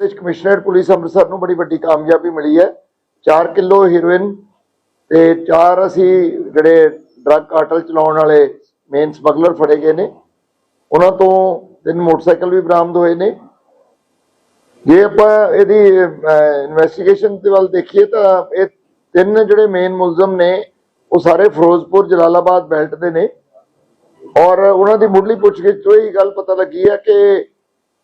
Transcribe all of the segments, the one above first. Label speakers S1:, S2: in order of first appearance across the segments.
S1: ਵਿੱਚ commissionerate police Amritsar ਨੂੰ ਬੜੀ ਵੱਡੀ ਕਾਮਯਾਬੀ ਮਿਲੀ ਹੈ। 4 ਕਿਲੋ ਹੀਰੋਇਨ ਤੇ ਚਾਰ ਅਸੀਂ ਜਿਹੜੇ ਡਰੱਗ ਕਾਰਟਲ ਚਲਾਉਣ ਵਾਲੇ ਮੇਨ ਸਮਗਲਰ ਫੜੇ ਗਏ ਨੇ। ਉਹਨਾਂ ਤੋਂ ਤਿੰਨ ਮੋਟਰਸਾਈਕਲ ਵੀ ਬਰਾਮਦ ਹੋਏ ਨੇ। ਜੇ ਆਪਾਂ ਇਹਦੀ ਇਨਵੈਸਟੀਗੇਸ਼ਨ ਦੇ ਵੱਲ ਦੇਖੀਏ ਤਾਂ ਇਹ ਤਿੰਨ ਜਿਹੜੇ ਮੇਨ ਮੁਲਜ਼ਮ ਨੇ, ਉਹ ਸਾਰੇ ਫਿਰੋਜ਼ਪੁਰ, ਜਲਾਲਾਬਾਦ ਬੈਲਟ ਦੇ ਨੇ। ਔਰ ਉਹਨਾਂ ਦੀ ਮੁੱਢਲੀ ਪੁੱਛਗਿੱਛ ਤੋਂ ਇਹ ਗੱਲ ਪਤਾ ਲੱਗੀ ਹੈ ਕਿ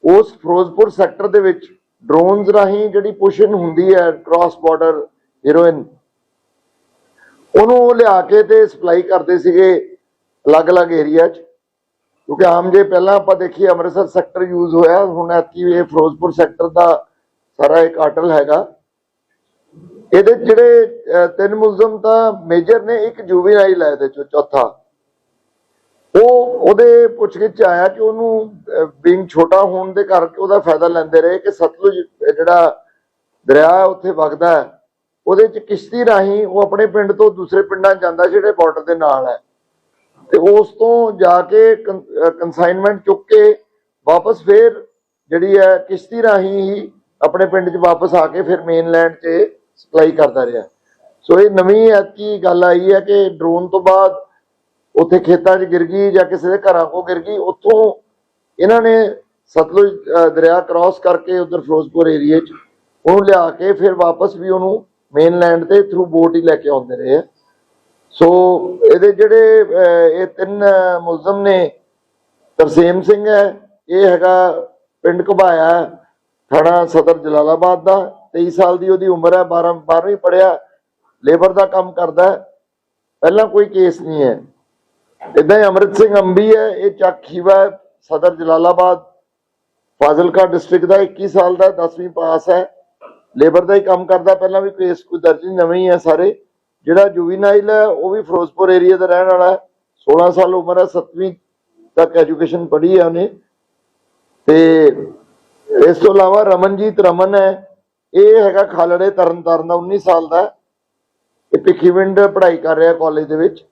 S1: ਉਸ ਫਿਰੋਜ਼ਪੁਰ ਸੈਕਟਰ ਦੇ ਵਿੱਚ ਡਰੋਨਸ ਰਾਹੀਂ ਜਿਹੜੀ ਪੁਸ਼ਨ ਹੁੰਦੀ ਹੈ ਕ੍ਰਾਸ ਬਾਰਡਰ ਹੀਰੋਇਨ ਉਹਨੂੰ ਲਿਆ ਕੇ ਤੇ ਸਪਲਾਈ ਕਰਦੇ ਸੀਗੇ ਅਲੱਗ-ਅਲੱਗ ਏਰੀਆ 'ਚ। ਕਿਉਂਕਿ ਆਮ ਜੇ ਪਹਿਲਾਂ ਆਪਾਂ ਦੇਖੀਏ, ਅੰਮ੍ਰਿਤਸਰ ਸੈਕਟਰ ਯੂਜ਼ ਹੋਇਆ, ਹੁਣ ਐਤਕੀ ਇਹ ਫਿਰੋਜ਼ਪੁਰ ਸੈਕਟਰ ਦਾ ਸਾਰਾ ਇੱਕ ਕਾਟਲ ਹੈਗਾ। ਇਹਦੇ ਜਿਹੜੇ ਤਿੰਨ ਮੁਲਜ਼ਮ ਤਾਂ ਮੇਜਰ ਨੇ, ਇੱਕ ਜੁਵੀਨਾਈਲ ਹੈ ਇਹਦੇ ਚੋਂ ਚੌਥਾ। ਉਹ ਉਹਦੇ ਪੁੱਛਗਿੱਛ 'ਚ ਆਇਆ ਕਿ ਉਹਨੂੰ ਬਿੰਗ ਛੋਟਾ ਹੋਣ ਦੇ ਕਰਕੇ ਉਹਦਾ ਫਾਇਦਾ ਲੈਂਦੇ ਰਹੇ ਕਿ ਸਤਲੁਜ ਜਿਹੜਾ ਦਰਿਆ ਉੱਥੇ ਵਗਦਾ ਉਹਦੇ 'ਚ ਕਿਸ਼ਤੀ ਰਾਹੀਂ ਉਹ ਆਪਣੇ ਪਿੰਡ ਤੋਂ ਦੂਸਰੇ ਪਿੰਡਾਂ ਜਾਂਦਾ ਜਿਹੜੇ ਬਾਰਡਰ ਦੇ ਨਾਲ ਹੈ। ਤੇ ਉਸ ਤੋਂ ਜਾ ਕੇ ਕੰਸਾਈਨਮੈਂਟ ਚੁੱਕ ਕੇ ਵਾਪਸ ਫੇਰ ਜਿਹੜੀ ਹੈ ਕਿਸ਼ਤੀ ਰਾਹੀਂ ਹੀ ਆਪਣੇ ਪਿੰਡ 'ਚ ਵਾਪਸ ਆ ਕੇ ਫਿਰ ਮੇਨਲੈਂਡ 'ਚ ਸਪਲਾਈ ਕਰਦਾ ਰਿਹਾ। ਸੋ ਇਹ ਨਵੀਂ ਐਤਕੀ ਗੱਲ ਆਈ ਹੈ ਕਿ ਡਰੋਨ ਤੋਂ ਬਾਅਦ ਉੱਥੇ ਖੇਤਾਂ 'ਚ ਗਿਰ ਗਈ ਜਾਂ ਕਿਸੇ ਦੇ ਘਰਾਂ ਕੋ ਗਿਰ ਗਈ, ਉੱਥੋਂ ਇਹਨਾਂ ਨੇ ਸਤਲੁਜ ਦਰਿਆ ਕ੍ਰਾਸ ਕਰਕੇ ਉਧਰ ਫਿਰੋਜ਼ਪੁਰ ਏਰੀਏ 'ਚ ਉਹਨੂੰ ਲਿਆ ਕੇ ਫਿਰ ਵਾਪਸ ਵੀ ਉਹਨੂੰ ਮੇਨ ਲੈਂਡ ਤੇ ਥਰੂ ਬੋਟ ਹੀ ਲੈ ਕੇ ਆਉਂਦੇ ਰਹੇ ਆ। ਸੋ ਇਹਦੇ ਜਿਹੜੇ ਇਹ ਤਿੰਨ ਮੁਲਜ਼ਮ ਨੇ, ਤਰਸੇਮ ਸਿੰਘ ਹੈ, ਇਹ ਹੈਗਾ ਪਿੰਡ ਘਬਾਇਆ, ਥਾਣਾ ਸਦਰ ਜਲਾਲਾਬਾਦ ਦਾ 23 ਸਾਲ ਦੀ ਉਹਦੀ ਉਮਰ ਹੈ 12 12ਵੀਂ ਪੜਿਆ ਲੇਬਰ ਦਾ ਕੰਮ ਕਰਦਾ ਪਹਿਲਾਂ ਕੋਈ ਕੇਸ ਨਹੀਂ ਹੈ। ਇਦਾਂ ਹੀ ਅਮਰਿਤ ਸਿੰਘ ਅੰਬੀ ਹੈ, ਇਹ ਚੱਕ ਖੀਵਾ ਸਦਰ ਜਲਾਲਾਬਾਦ, ਫਾਜ਼ਿਲਕਾ ਡਿਸਟ੍ਰਿਕਟ ਦਾ 21 ਸਾਲ ਦਾ 10ਵੀਂ ਪਾਸ ਹੈ। ਲੇਬਰ ਦਾ ਹੀ ਕੰਮ ਕਰਦਾ, ਪਹਿਲਾਂ ਵੀ ਕੇਸ ਕੋਈ ਦਰਜ ਨਵੇਂ ਹੀ ਹੈ ਸਾਰੇ। ਜਿਹੜਾ ਜੁਵੀਨਾਈਲ ਹੈ, ਉਹ ਵੀ ਫਿਰੋਜ਼ਪੁਰ ਏਰੀਆ ਦਾ ਰਹਿਣ ਵਾਲਾ ਹੈ। 16 ਸਾਲ ਉਮਰ ਹੈ 7ਵੀਂ ਤੱਕ ਐਜੂਕੇਸ਼ਨ ਪੜ੍ਹੀ ਹੈ ਉਹਨੇ। ਤੇ ਇਸ ਤੋਂ ਇਲਾਵਾ ਰਮਨਜੀਤ ਰਮਨ ਹੈ, ਇਹ ਹੈਗਾ ਖਾਲੜੇ ਤਰਨਤਾਰਨ ਦਾ 19 ਸਾਲ ਦਾ ਹੈ। ਇਹ ਭਿੱਖੀਵਿੰਡ ਪੜ੍ਹਾਈ ਕਰ ਰਿਹਾ ਕਾਲਜ ਦੇ ਵਿੱਚ।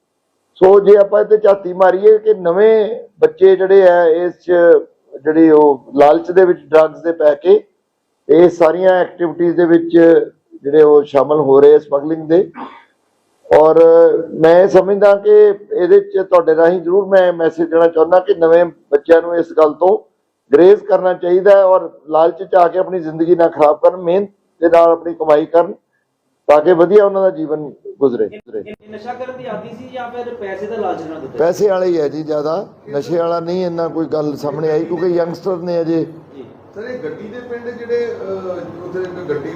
S1: ਸੋ ਜੇ ਆਪਾਂ ਇੱਥੇ ਝਾਤੀ ਮਾਰੀਏ ਕਿ ਨਵੇਂ ਬੱਚੇ ਜਿਹੜੇ ਆ, ਇਸ 'ਚ ਜਿਹੜੇ ਉਹ ਲਾਲਚ ਦੇ ਵਿੱਚ ਡਰੱਗਸ ਦੇ ਪੈ ਕੇ, ਇਹ ਸਾਰੀਆਂ ਐਕਟੀਵਿਟੀਜ਼ ਦੇ ਵਿੱਚ ਜਿਹੜੇ ਉਹ ਸ਼ਾਮਲ ਹੋ ਰਹੇ ਸਮਗਲਿੰਗ ਦੇ। ਔਰ ਮੈਂ ਇਹ ਸਮਝਦਾ ਕਿ ਇਹਦੇ 'ਚ ਤੁਹਾਡੇ ਰਾਹੀਂ ਜ਼ਰੂਰ ਮੈਂ ਮੈਸੇਜ ਦੇਣਾ ਚਾਹੁੰਦਾ ਕਿ ਨਵੇਂ ਬੱਚਿਆਂ ਨੂੰ ਇਸ ਗੱਲ ਤੋਂ ਗਰੇਜ਼ ਕਰਨਾ ਚਾਹੀਦਾ ਔਰ ਲਾਲਚ 'ਚ ਆ ਕੇ ਆਪਣੀ ਜ਼ਿੰਦਗੀ ਨਾ ਖਰਾਬ ਕਰਨ, ਮਿਹਨਤ ਦੇ ਨਾਲ ਆਪਣੀ ਕਮਾਈ ਕਰਨ। ਤਾਂ ਕਿ ਵਧੀਆ ਉਹਨਾਂ ਦਾ ਜੀਵਨ ਗੁਜ਼ਰੇ।
S2: ਨਸ਼ਾ ਕਰਨ ਦੀ ਆਦੀ ਸੀ ਜਾਂ ਫਿਰ ਪੈਸੇ ਦਾ ਲਾਲਚ ਨਾਲ ਦਿੱਤਾ
S1: ਪੈਸੇ ਵਾਲਾ ਹੀ ਹੈ ਜੀ ਜ਼ਿਆਦਾ। ਨਸ਼ੇ ਵਾਲਾ ਨਹੀਂ ਇੰਨਾ ਕੋਈ ਗੱਲ ਸਾਹਮਣੇ ਆਈ ਕਿਉਂਕਿ ਯੰਗਸਟਰ ਨੇ ਅਜੇ।
S2: ਜੀ।
S3: ਸਰ ਇਹ ਗੱਡੀ ਦੇ ਪਿੰਡ ਜਿਹੜੇ ਉੱਥੇ ਇੱਕ ਗੱਡੀ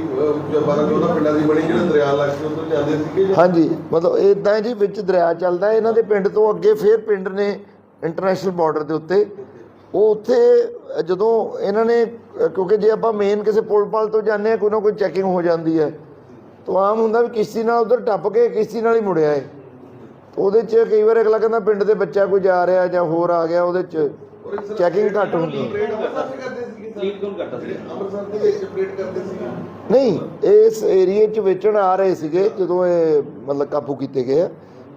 S3: ਜਬਾਰਾ ਚੋਦਾ ਪਿੰਡਾਂ ਦੀ ਬਣੀ ਜਿਹੜਾ ਦਰਿਆ ਲੱਗ ਕੇ ਉੱਧਰ ਜਾਂਦੇ ਸੀਗੇ
S1: ਹਾਂਜੀ ਮਤਲਬ ਇਦਾਂ ਜੀ ਵਿੱਚ ਦਰਿਆ ਚੱਲਦਾ। ਇਹਨਾਂ ਦੇ ਪਿੰਡ ਤੋਂ ਅੱਗੇ ਫੇਰ ਪਿੰਡ ਨੇ ਇੰਟਰਨੈਸ਼ਨਲ ਬਾਰਡਰ ਦੇ ਉੱਤੇ। ਉਹ ਉੱਥੇ ਜਦੋਂ ਇਹਨਾਂ ਨੇ ਕਿਉਂਕਿ ਜੇ ਆਪਾਂ ਮੇਨ ਕਿਸੇ ਪੁਲ ਪਾਲ ਤੋਂ ਜਾਂਦੇ ਆ ਕੋਈ ਨਾ ਕੋਈ ਚੈਕਿੰਗ ਹੋ ਜਾਂਦੀ ਹੈ। ਤਾਂ ਆਮ ਹੁੰਦਾ ਵੀ ਕਿਸ਼ਤੀ ਨਾਲ ਉਧਰ ਟੱਪ ਕੇ ਕਿਸ਼ਤੀ ਨਾਲ ਹੀ ਮੁੜਿਆ ਏ। ਉਹਦੇ 'ਚ ਕਈ ਵਾਰ ਅਗਲਾ ਕਹਿੰਦਾ ਪਿੰਡ ਦੇ ਬੱਚਾ ਕੋਈ ਜਾ ਰਿਹਾ ਜਾਂ ਹੋਰ ਆ ਗਿਆ ਉਹਦੇ 'ਚ ਚੈਕਿੰਗ ਘੱਟ ਹੁੰਦੀ ਹੈ ਨਹੀਂ ਇਸ ਏਰੀਏ 'ਚ ਵੇਚਣ ਆ ਰਹੇ ਸੀਗੇ ਜਦੋਂ ਇਹ ਮਤਲਬ ਕਾਬੂ ਕੀਤੇ ਗਏ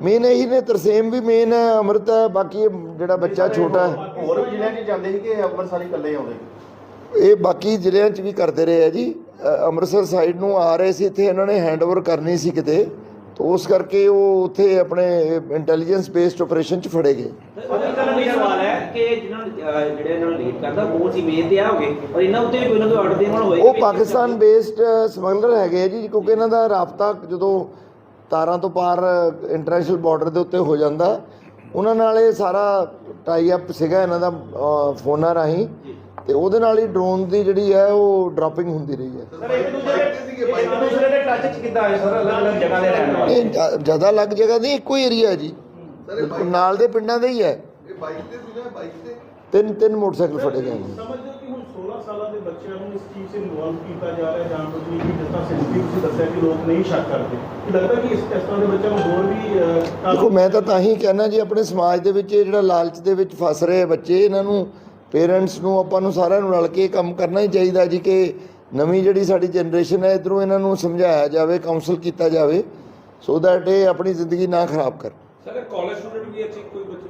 S1: ਮੇਨ ਇਹੀ ਨੇ ਤਰਸੇਮ ਵੀ ਮੇਨ ਹੈ ਅਮਰਤ ਹੈ ਬਾਕੀ ਇਹ ਜਿਹੜਾ ਬੱਚਾ ਛੋਟਾ ਹੈ।
S4: ਹੋਰ ਵੀ ਜ਼ਿਲ੍ਹਿਆਂ 'ਚ ਜਾਂਦੇ ਸੀ ਕਿ ਅੰਮ੍ਰਿਤਸਰ ਹੀ ਇਕੱਲੇ ਆਉਂਦੇ?
S1: ਇਹ ਬਾਕੀ ਜ਼ਿਲ੍ਹਿਆਂ 'ਚ ਵੀ ਕਰਦੇ ਰਹੇ ਆ ਜੀ। ਅੰਮ੍ਰਿਤਸਰ ਸਾਈਡ ਨੂੰ ਆ ਰਹੇ ਸੀ ਇੱਥੇ ਇਹਨਾਂ ਨੇ ਹੈਂਡਓਵਰ ਕਰਨੀ ਸੀ ਕਿਤੇ ਤਾਂ ਉਸ ਕਰਕੇ ਉਹ ਉੱਥੇ ਆਪਣੇ ਇੰਟੈਲੀਜੈਂਸ ਬੇਸਡ ਆਪਰੇਸ਼ਨ 'ਚ ਫੜੇ ਗਏ।
S2: ਸਵਾਲ ਹੈ ਕਿ ਜਿਹਨਾਂ ਜਿਹੜੇ ਇਹਨਾਂ ਨੂੰ ਲੀਡ ਕਰਦਾ ਉਹ ਸੀ ਮੇਨ ਤੇ ਆ ਹੋਗੇ ਪਰ ਇਹਨਾਂ ਉੱਤੇ ਵੀ ਕੋਈ ਨਾ ਕੋਈ ਆਰਡਰ ਦੇਣ ਵਾਲਾ ਹੋਏਗਾ
S1: ਉਹ ਪਾਕਿਸਤਾਨ ਬੇਸਡ ਸਮਗਲਰ ਹੈਗੇ ਆ ਜੀ ਕਿਉਂਕਿ ਇਹਨਾਂ ਦਾ ਰਾਬਤਾ ਜਦੋਂ ਤਾਰਾਂ ਤੋਂ ਪਾਰ ਇੰਟਰਨੈਸ਼ਨਲ ਬਾਰਡਰ ਦੇ ਉੱਤੇ ਹੋ ਜਾਂਦਾ ਉਹਨਾਂ ਨਾਲ ਇਹ ਸਾਰਾ ਟਾਈ ਅਪ ਸੀਗਾ ਇਹਨਾਂ ਦਾ ਫੋਨਾਂ ਰਾਹੀਂ। ਤੇ ਉਹਦੇ ਨਾਲ ਹੀ ਡਰੋਨ ਦੀ ਜਿਹੜੀ ਹੈ ਉਹ ਡ੍ਰੌਪਿੰਗ ਹੁੰਦੀ ਰਹੀ ਹੈ।
S2: ਸਰ ਇੱਕ ਦੂਸਰੇ ਦੇ ਇੱਕ ਦੂਸਰੇ ਦੇ ਟੱਚ ਚ ਕਿੱਦਾਂ ਆਏ ਸਰ? ਅਲੱਗ ਅਲੱਗ ਜਗ੍ਹਾ ਦੇ ਰਹਿਣ ਵਾਲੇ?
S1: ਇਹ ਜ- ਜ਼ਿਆਦਾ ਲੱਗ ਜਗ੍ਹਾ ਨਹੀਂ ਇੱਕੋ ਹੀ ਏਰੀਆ ਹੈ ਜੀ। ਬਿਲਕੁਲ ਨਾਲ ਦੇ ਪਿੰਡਾਂ ਦੇ ਹੀ ਹੈ।
S3: ਇਹ ਬਾਈਕ ਤੇ ਸੀ ਨਾ ਬਾਈਕ ਤੇ?
S1: ਤਿੰਨ ਤਿੰਨ ਮੋਟਰਸਾਈਕਲ ਫੜੇ ਗਏ ਨੇ।
S5: ਸਮਝਦੇ ਹੋ ਕਿ ਹੁਣ 16 ਸਾਲਾਂ ਦੇ ਬੱਚਿਆਂ ਨੂੰ ਇਸ ਚੀਜ਼ 'ਚ ਇਨਵੋਲਵ ਕੀਤਾ ਜਾ ਰਿਹਾ ਜਾਂ ਕੁਝ ਤਰ੍ਹਾਂ ਸੈਂਸਿਟਿਵ ਤੁਸੀਂ ਦੱਸਿਆ ਕਿ ਲੋਕ ਨਹੀਂ ਸ਼ੱਕ ਕਰਦੇ। ਕੀ ਲੱਗਦਾ ਕਿ ਇਸ ਇਸ ਤਰ੍ਹਾਂ ਦੇ ਬੱਚਿਆਂ ਨੂੰ ਹੋਰ ਵੀ ਅਹ, ਕਾਫੀ-
S1: ਦੇਖੋ ਮੈਂ ਤਾਂ ਤਾਂ ਹੀ ਕਹਿਣਾ ਜੀ ਆਪਣੇ ਸਮਾਜ ਦੇ ਵਿੱਚ ਇਹ ਜਿਹੜਾ ਲਾਲਚ ਦੇ ਵਿੱਚ ਫਸ ਰਹੇ ਬੱਚੇ ਇਹਨਾਂ ਨੂੰ ਪੇਰੈਂਟਸ ਨੂੰ ਆਪਾਂ ਨੂੰ ਸਾਰਿਆਂ ਨੂੰ ਰਲ ਕੇ ਇਹ ਕੰਮ ਕਰਨਾ ਹੀ ਚਾਹੀਦਾ ਜੀ ਕਿ ਨਵੀਂ ਜਿਹੜੀ ਸਾਡੀ ਜਨਰੇਸ਼ਨ ਹੈ ਇਧਰੋਂ ਇਹਨਾਂ ਨੂੰ ਸਮਝਾਇਆ ਜਾਵੇ ਕਾਉਂਸਲ ਕੀਤਾ ਜਾਵੇ ਸੋ ਦੈਟ ਇਹ ਆਪਣੀ ਜ਼ਿੰਦਗੀ ਨਾ ਖਰਾਬ ਕਰ
S6: ਸਰ ਕਾਲਜ ਸਟੂਡੈਂਟ ਵੀ ਇੱਥੇ ਕੋਈ ਬੱਚੇ?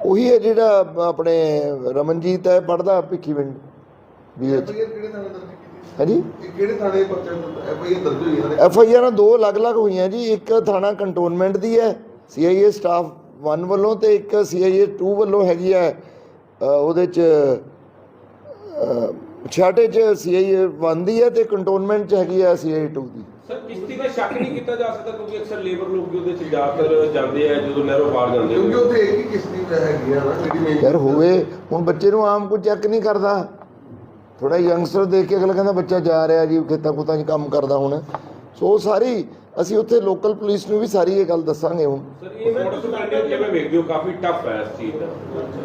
S1: ਉਹੀ ਹੈ ਜਿਹੜਾ ਆਪਣੇ ਰਮਨਜੀਤ ਹੈ ਪੜਦਾ ਭਿੱਖੀਵਿੰਡ
S3: ਦਰਜ ਕੀਤੀ
S1: ਹਾਂਜੀ?
S3: ਕਿਹੜੇ ਥਾਣੇ ਪਰਚਾ ਐਫ ਆਈ ਆਰ ਦਰਜ ਹੋਈ ਇਹਨਾਂ ਨੇ
S1: ਐਫ ਆਈ ਆਰਾਂ ਦੋ ਅਲੱਗ-ਅਲੱਗ ਹੋਈਆਂ ਜੀ ਇੱਕ ਥਾਣਾ ਕੰਟੋਨਮੈਂਟ ਦੀ ਹੈ ਸੀ ਆਈ ਏ ਸਟਾਫ 1 ਵੱਲੋਂ ਤੇ ਇੱਕ ਸੀ ਆਈ ਏ 2 ਵੱਲੋਂ ਹੈਗੀ ਹੈ ਉਹਦੇ ਚ ਛਾਟੇ ਚ ਸੀ ਆਈ ਏ 1 ਦੀ ਹੈ ਤੇ ਕੰਟੋਨਮੈਂਟ ਚ ਹੈਗੀ ਹੈ ਸੀ ਆਈ ਏ 2 ਦੀ।
S6: ਸਰ ਕਿਸ਼ਤੀ ਦਾ ਸ਼ੱਕ ਨਹੀਂ ਕੀਤਾ ਜਾ ਸਕਦਾ ਕਿਉਂਕਿ ਅਕਸਰ ਲੇਬਰ ਲੋਕ ਵੀ ਉਹਦੇ ਚ ਜਾ ਕਰ ਜਾਂਦੇ ਆ ਜਦੋਂ ਨਹਿਰੋਂ ਪਾਰ ਜਾਂਦੇ
S3: ਕਿਉਂਕਿ ਉੱਥੇ ਇੱਕ ਹੀ ਕਿਸ਼ਤੀ ਹੈਗੀ ਆ ਨਾ ਜਿਹੜੀ ਮੇਨ
S1: ਯਾਰ ਹੋਵੇ ਹੁਣ ਬੱਚੇ ਨੂੰ ਆਮ ਕੋਈ ਚੈੱਕ ਨਹੀਂ ਕਰਦਾ। ਥੋੜਾ ਯੰਗਸਟਰ ਦੇਖ ਕੇ ਅਗਲਾ ਕਹਿੰਦਾ ਬੱਚਾ ਜਾ ਰਿਹਾ ਜੀ ਖੇਤਾਂ ਖੁੱਤਾਂ 'ਚ ਕੰਮ ਕਰਦਾ ਹੁਣ। ਸੋ ਉਹ ਸਾਰੀ ਅਸੀਂ ਉੱਥੇ ਲੋਕਲ ਪੁਲਿਸ ਨੂੰ ਵੀ ਸਾਰੀ ਇਹ ਗੱਲ ਦੱਸਾਂਗੇ ਹੁਣ।
S6: ਸਰ ਇਹ ਮੋਟਰ ਸੁਪਰਡੈਂਟ ਕਿਵੇਂ ਵੇਖਦੇ ਹੋ? ਕਾਫੀ ਟਫ ਹੈ ਇਸ ਚੀਜ਼ ਦਾ।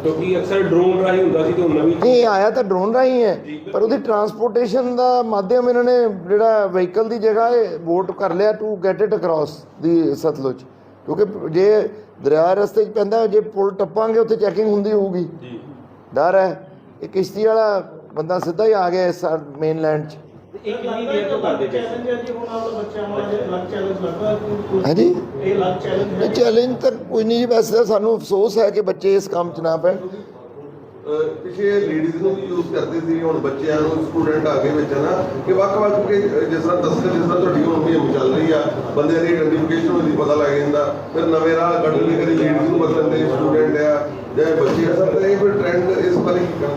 S6: ਕਿਉਂਕਿ ਅਕਸਰ ਡਰੋਨ ਰਾਹੀਂ ਹੁੰਦਾ ਸੀ ਤੇ ਹੁਣ ਨਵੀਂ
S1: ਨਹੀਂ ਇਹ ਆਇਆ ਤਾਂ ਡਰੋਨ ਰਾਹੀਂ ਹੈ ਪਰ ਉਹਦੀ ਟਰਾਂਸਪੋਰਟੇਸ਼ਨ ਦਾ ਮਾਧਿਅਮ ਇਹਨਾਂ ਨੇ ਜਿਹੜਾ ਵਹੀਕਲ ਦੀ ਜਗ੍ਹਾ ਇਹ ਵੋਟ ਕਰ ਲਿਆ to get it across the Sutlej. ਕਿਉਂਕਿ ਜੇ ਦਰਿਆ ਰਸਤੇ 'ਚ ਪੈਂਦਾ ਜੇ ਪੁਲ ਟੱਪਾਂਗੇ ਉੱਥੇ ਚੈਕਿੰਗ ਹੁੰਦੀ ਹੋਊਗੀ।
S6: ਜੀ
S1: ਡਰ ਹੈ। ਇਹ ਕਿਸ਼ਤੀ ਵਾਲਾ ਬੰਦਾ ਸਿੱਧਾ ਹੀ ਆ ਗਿਆ ਇਸ ਮੇਨਲੈਂਡ 'ਚ।
S2: ਇਹ ਕਿੰਨੀ ਦੇਰ ਤੋਂ ਕਰਦੇ ਪਏ ਸੀ?
S1: ਹਾਂਜੀ?
S5: ਇਹ ਲੱਗ ਚੈਲੰਜ
S1: ਤਾਂ ਕੋਈ ਨਹੀਂ ਜੀ ਵੈਸੇ ਤਾਂ ਸਾਨੂੰ ਅਫਸੋਸ ਹੈ ਕਿ ਬੱਚੇ ਇਸ ਕੰਮ 'ਚ ਨਾ ਪੈਣ
S3: ਅਹ ਪਿੱਛੇ ਲੇਡੀਜ਼ ਨੂੰ ਵੀ ਯੂਜ਼ ਕਰਦੇ ਸੀ ਹੁਣ ਬੱਚਿਆਂ ਨੂੰ ਸਟੂਡੈਂਟ ਆ ਗਏ ਵਿੱਚ ਨਾ ਕਿ ਵੱਖ-ਵੱਖ ਕੇ ਜਿਸ ਤਰ੍ਹਾਂ ਦੱਸਦੇ ਜਿਸ ਤਰ੍ਹਾਂ ਤੁਹਾਡੀ ਹੁਣ ਮੁਹਿੰਮ ਚੱਲ ਰਹੀ ਆ ਬੰਦਿਆਂ ਦੀ ਆਈਡੈਂਟੀਫਿਕੇਸ਼ਨ ਹੁੰਦੀ ਪਤਾ ਲੱਗ ਜਾਂਦਾ। ਫਿਰ ਨਵੇਂ ਰਾਹ ਕੱਢ ਲਈ ਕਦੀ ਲੇਡੀਜ਼ ਨੂੰ ਬਦਲਣ ਦੇ ਸਟੂਡੈਂਟ ਆ ਜਾਂ ਬੱਚੇ ਆ ਸਰ ਇਹ ਫਿਰ ਟ੍ਰੈਂਡ ਇਸ ਬਾਰੇ ਕੀ
S1: ਯਾਰ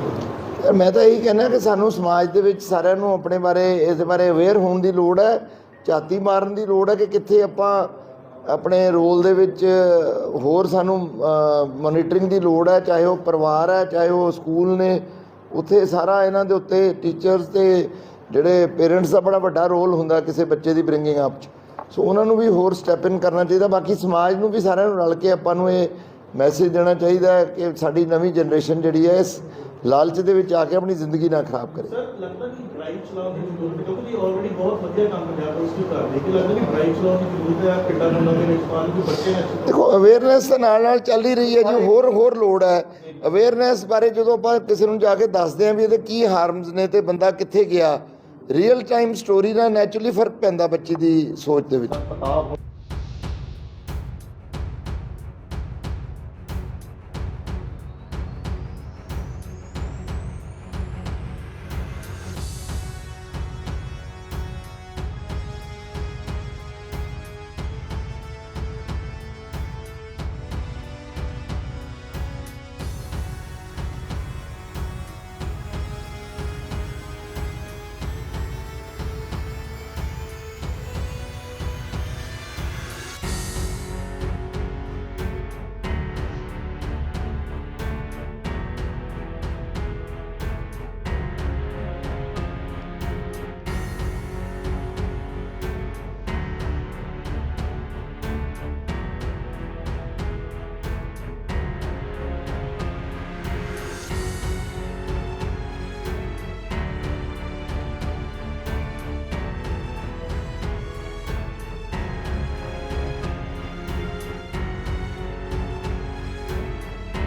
S1: ਮੈਂ ਤਾਂ ਇਹੀ ਕਹਿਣਾ ਕਿ ਸਾਨੂੰ ਸਮਾਜ ਦੇ ਵਿੱਚ ਸਾਰਿਆਂ ਨੂੰ ਆਪਣੇ ਬਾਰੇ, ਇਸ ਬਾਰੇ ਅਵੇਅਰ ਹੋਣ ਦੀ ਲੋੜ ਹੈ, ਝਾਤੀ ਮਾਰਨ ਦੀ ਲੋੜ ਹੈ ਕਿ ਕਿੱਥੇ ਆਪਾਂ ਆਪਣੇ ਰੋਲ ਦੇ ਵਿੱਚ ਹੋਰ ਸਾਨੂੰ ਮੋਨੀਟਰਿੰਗ ਦੀ ਲੋੜ ਹੈ, ਚਾਹੇ ਉਹ ਪਰਿਵਾਰ ਹੈ, ਚਾਹੇ ਉਹ ਸਕੂਲ ਨੇ। ਉੱਥੇ ਸਾਰਾ ਇਹਨਾਂ ਦੇ ਉੱਤੇ ਟੀਚਰਸ ਤੇ ਜਿਹੜੇ ਪੇਰੈਂਟਸ ਦਾ ਬੜਾ ਵੱਡਾ ਰੋਲ ਹੁੰਦਾ ਕਿਸੇ ਬੱਚੇ ਦੀ ਬ੍ਰਿੰਗਿੰਗ ਅਪ 'ਚ। ਸੋ ਉਹਨਾਂ ਨੂੰ ਵੀ ਹੋਰ ਸਟੈਪ ਇਨ ਕਰਨਾ ਚਾਹੀਦਾ, ਬਾਕੀ ਸਮਾਜ ਨੂੰ ਵੀ ਸਾਰਿਆਂ ਨੂੰ ਰਲ ਕੇ ਆਪਾਂ ਨੂੰ ਇਹ ਮੈਸੇਜ ਦੇਣਾ ਚਾਹੀਦਾ ਕਿ ਸਾਡੀ ਨਵੀਂ ਜਨਰੇਸ਼ਨ ਜਿਹੜੀ ਹੈ, ਇਸ ਲਾਲਚ ਦੇ ਵਿੱਚ ਆ ਕੇ ਆਪਣੀ ਜ਼ਿੰਦਗੀ ਨਾ ਖਰਾਬ ਕਰੇ।
S5: ਸਰ ਲੱਗਦਾ ਕਿ ਡਰਾਈਵ ਚਲਾਉਣ ਦੀ ਜ਼ਰੂਰਤ ਹੈ ਕਿਉਂਕਿ ਆਲਰੇਡੀ ਬਹੁਤ ਵਧੀਆ ਕੰਮ ਪੰਜਾਬ ਪੁਲਿਸ ਵੀ ਕਰ ਰਹੀ ਹੈ ਕਿ ਲੱਗਦਾ ਕਿ ਡਰਾਈਵ ਚਲਾਉਣ ਦੀ ਜ਼ਰੂਰਤ ਹੈ ਪਿੰਡਾਂ ਪਿੰਡਾਂ ਦੇ ਵਿੱਚ ਪਾਣ ਕਿ ਬੱਚੇ ਨੇ?
S1: ਦੇਖੋ ਅਵੇਅਰਨੈਸ ਦੇ ਨਾਲ ਨਾਲ ਚੱਲ ਹੀ ਰਹੀ ਹੈ ਜੀ ਹੋਰ ਹੋਰ ਲੋੜ ਹੈ। ਅਵੇਅਰਨੈਸ ਬਾਰੇ ਜਦੋਂ ਆਪਾਂ ਕਿਸੇ ਨੂੰ ਜਾ ਕੇ ਦੱਸਦੇ ਹਾਂ ਵੀ ਇਹਦੇ ਕੀ ਹਾਰਮਸ ਨੇ ਤੇ ਬੰਦਾ ਕਿੱਥੇ ਗਿਆ ਰੀਅਲ ਟਾਈਮ ਸਟੋਰੀ ਨਾਲ ਨੈਚੁਰਲੀ ਫ਼ਰਕ ਪੈਂਦਾ ਬੱਚੇ ਦੀ ਸੋਚ ਦੇ ਵਿੱਚ।